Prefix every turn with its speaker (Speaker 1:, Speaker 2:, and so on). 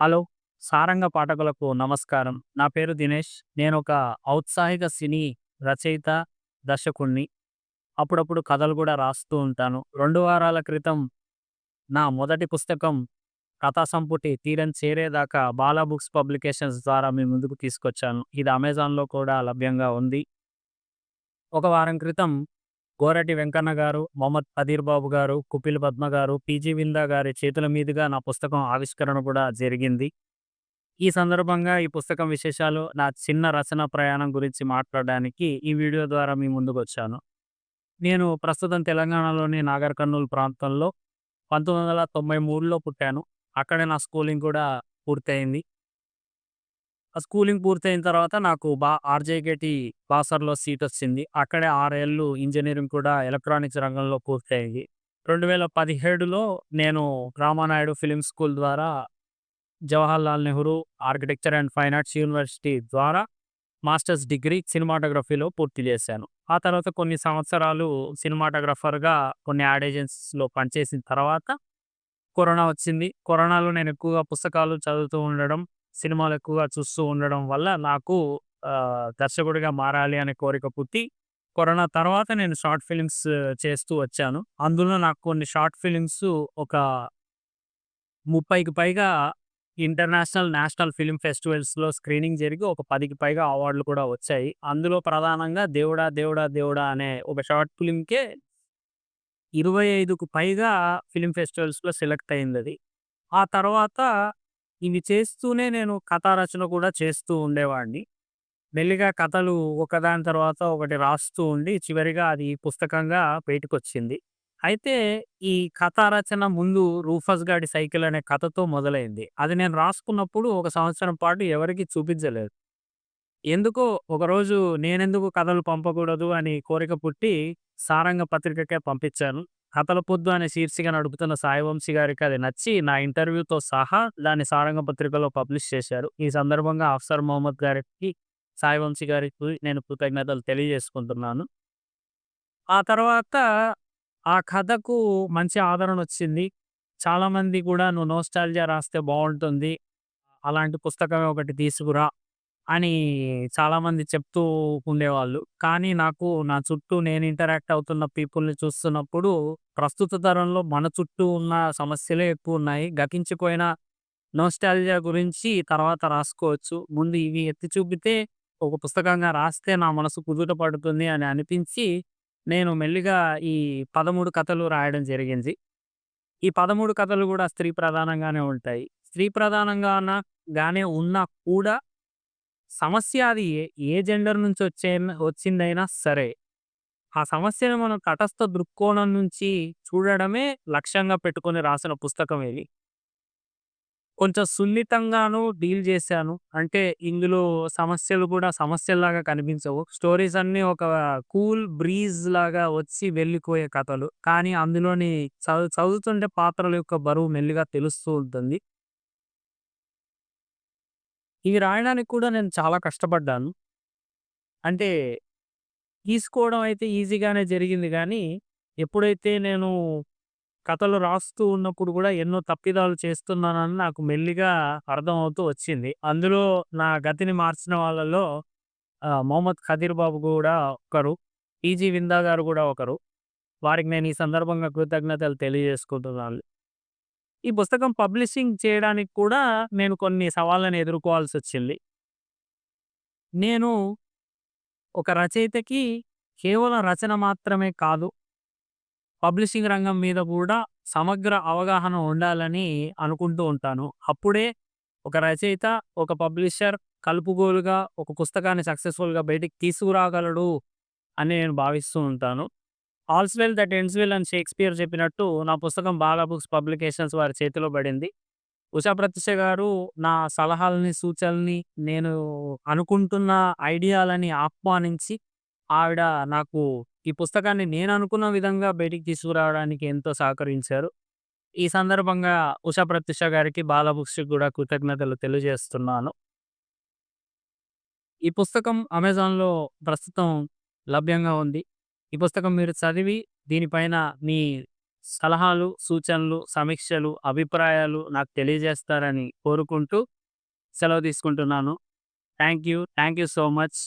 Speaker 1: Hello! Saranga పాఠకులకు నమస్కారం. నా పేరు దినేష్. నేను ఒక ఔత్సాహిక సినీ రచయిత, దర్శకుడిని. అప్పుడప్పుడు కథలు కూడా రాస్తూ ఉంటాను. రెండు వారాల క్రితం నా మొదటి పుస్తకం కథా సంపుటి 'తీరం చేరేదాకా' బాలా బుక్స్ పబ్లికేషన్స్ ద్వారా మీ ముందుకు తీసుకొచ్చాను. ఇది అమెజాన్‌లో కూడా లభ్యంగా ఉంది. ఒక వారం క్రితం గోరటి వెంకన్న గారు, మొహమ్మద్ అదీర్ బాబు గారు, కుపిల్ పద్మ గారు, పీజీ విందా గారి చేతుల మీదుగా నా పుస్తకం ఆవిష్కరణ కూడా జరిగింది. ఈ సందర్భంగా ఈ పుస్తకం విశేషాలు, నా చిన్న రచన ప్రయాణం గురించి మాట్లాడడానికి ఈ వీడియో ద్వారా మీ ముందుకు వచ్చాను నేను ప్రస్తుతం తెలంగాణలోని నాగర్ వందల ప్రాంతంలో 1993లో పుట్టాను. అక్కడే నా స్కూలింగ్ కూడా పూర్తయింది. ఆ స్కూలింగ్ పూర్తయిన తర్వాత నాకు బా ఆర్జేకేటి బాసర్‌లో సీట్ వచ్చింది అక్కడే ఆరేళ్ళు ఇంజనీరింగ్ కూడా ఎలక్ట్రానిక్స్ రంగంలో పూర్తయింది. 2017లో నేను రామానాయుడు ఫిలిం స్కూల్ ద్వారా Jawaharlal Nehru architecture and fine arts university ద్వారా మాస్టర్స్ డిగ్రీ సినిమాటోగ్రఫీలో పూర్తి చేశాను. ఆ తర్వాత కొన్ని సంవత్సరాలు సినిమాటోగ్రఫర్గా కొన్ని యాడ్ ఏజెన్సీస్‌లో పనిచేసిన తర్వాత కరోనా వచ్చింది. కరోనాలో నేను ఎక్కువగా పుస్తకాలు చదువుతూ ఉండడం, సినిమాలు ఎక్కువగా చూస్తూ ఉండడం వల్ల నాకు దర్శకుడిగా మారాలి అనే కోరిక పుట్టి, కరోనా తర్వాత నేను షార్ట్ ఫిలిమ్స్ చేస్తూ వచ్చాను. అందులో నాకు కొన్ని షార్ట్ ఫిలిమ్స్ ఒక 30కి పైగా ఇంటర్నేషనల్, నేషనల్ ఫిలిం ఫెస్టివల్స్‌లో స్క్రీనింగ్ జరిగి ఒక 10కి పైగా అవార్డులు కూడా వచ్చాయి. అందులో ప్రధానంగా 'దేవుడా దేవుడా దేవుడా' అనే ఒక షార్ట్ ఫిలిమ్కే ఇరవై ఐదుకు పైగా ఫిలిం ఫెస్టివల్స్‌లో సెలెక్ట్ అయింది అది ఆ తర్వాత ఇవి చేస్తూనే నేను కథా రచన కూడా చేస్తూ ఉండేవాడిని. మెల్లిగా కథలు ఒకదాని తర్వాత ఒకటి రాస్తూ ఉండి చివరిగా అది పుస్తకంగా బయటకొచ్చింది అయితే ఈ కథా రచన ముందు 'రూఫస్ గాడి సైకిల్' అనే కథతో మొదలైంది. అది నేను రాసుకున్నప్పుడు ఒక సంవత్సరం పాటు ఎవరికీ చూపించలేదు. ఎందుకో ఒకరోజు నేనెందుకు కథలు పంపకూడదు అని కోరిక పుట్టి సారంగ పత్రికకే పంపించాను. 'కథల పొద్దు' అనే శీర్షిక నడుపుతున్న సాయివంశీ గారికి అది నచ్చి నా ఇంటర్వ్యూతో సహా దాన్ని సారంగ పత్రికలో పబ్లిష్ చేశారు. ఈ సందర్భంగా అఫ్సర్ మొహమ్మద్ గారికి, సాయివంశీ గారికి నేను కృతజ్ఞతలు తెలియజేసుకుంటున్నాను. ఆ తర్వాత ఆ కథకు మంచి ఆదరణ వచ్చింది చాలామంది కూడా "నువ్వు నోస్టాలజీ రాస్తే బాగుంటుంది అలాంటి పుస్తకమే ఒకటి తీసుకురా" అని చాలామంది చెప్తూ ఉండేవాళ్ళు. కానీ నాకు నా చుట్టూ నేను ఇంటరాక్ట్ అవుతున్న పీపుల్‌ని చూస్తున్నప్పుడు ప్రస్తుత తరంలో మన చుట్టూ ఉన్న సమస్యలే ఎక్కువున్నాయి. గతించిపోయిన నోస్టాల్జియా గురించి తర్వాత రాసుకోవచ్చు. ముందు ఇవి ఎత్తి చూపితే ఒక పుస్తకంగా రాస్తే నా మనసు కుదుట పడుతుంది అని అనిపించి నేను మెల్లిగా ఈ 13 కథలు రాయడం జరిగింది. ఈ 13 కథలు కూడా స్త్రీ ప్రధానంగానే ఉంటాయి. స్త్రీ ప్రధానంగాన గానే ఉన్నా కూడా సమస్య అది ఏ ఏ జెండర్ నుంచి వచ్చే వచ్చిందైనా సరే, ఆ సమస్యను మనం తటస్థ దృక్కోణం నుంచి చూడడమే లక్ష్యంగా పెట్టుకొని రాసిన పుస్తకం ఇది. కొంచెం సున్నితంగాను డీల్ చేశాను. అంటే ఇందులో సమస్యలు కూడా సమస్యల్లాగా కనిపించవు. స్టోరీస్ అన్నీ ఒక కూల్ బ్రీజ్ లాగా వచ్చి వెళ్ళిపోయే కథలు. కానీ అందులోని చదువు చదువుతుంటే పాత్రల యొక్క బరువు మెల్లిగా తెలుస్తూ ఉంటుంది. ఇవి రాయడానికి కూడా నేను చాలా కష్టపడ్డాను. అంటే తీసుకోవడం అయితే ఈజీగానే జరిగింది కానీ ఎప్పుడైతే నేను కథలు రాస్తూ ఉన్నప్పుడు కూడా ఎన్నో తప్పిదాలు చేస్తున్నానని నాకు మెల్లిగా అర్థమవుతూ వచ్చింది. అందులో నా గతిని మార్చిన వాళ్ళలో మొహమ్మద్ ఖదీర్ బాబు కూడా ఒకరు. పీజీ విందా గారు కూడా ఒకరు. వారికి నేను ఈ సందర్భంగా కృతజ్ఞతలు తెలియజేసుకుంటున్నాను. ఈ పుస్తకం పబ్లిషింగ్ చేయడానికి కూడా నేను కొన్ని సవాళ్ళను ఎదుర్కోవాల్సి వచ్చింది నేను ఒక రచయితకి కేవలం రచన మాత్రమే కాదు, పబ్లిషింగ్ రంగం మీద కూడా సమగ్ర అవగాహన ఉండాలని అనుకుంటూ ఉంటాను. అప్పుడే ఒక రచయిత, ఒక పబ్లిషర్ కలుపుగోలుగా ఒక పుస్తకాన్ని సక్సెస్‌ఫుల్‌గా బయటికి తీసుకురాగలడు అని నేను భావిస్తూ ఉంటాను. 'All's well that ends well' అని షేక్స్‌పియర్ చెప్పినట్టు నా పుస్తకం బాగా బుక్స్ పబ్లికేషన్స్ వారి చేతిలో పడింది. ఉషా ప్రత్యక్ష గారు నా సలహాలని, సూచనలని, నేను అనుకుంటున్న ఐడియాలని ఆహ్వానించి, ఆవిడ నాకు ఈ పుస్తకాన్ని నేను అనుకున్న విధంగా బయటికి తీసుకురావడానికి ఎంతో సహకరించారు. ఈ సందర్భంగా ఉషా ప్రత్యక్ష గారికి, బాలాబుక్స్కి కూడా కృతజ్ఞతలు తెలియజేస్తున్నాను. ఈ పుస్తకం అమెజాన్‌లో ప్రస్తుతం లభ్యంగా ఉంది. ఈ పుస్తకం మీరు చదివి దీనిపైన మీ సలహాలు, సూచనలు, సమీక్షలు, అభిప్రాయాలు నాకు తెలియజేస్తారని కోరుకుంటూ సెలవు తీసుకుంటున్నాను. Thank you. Thank you so much.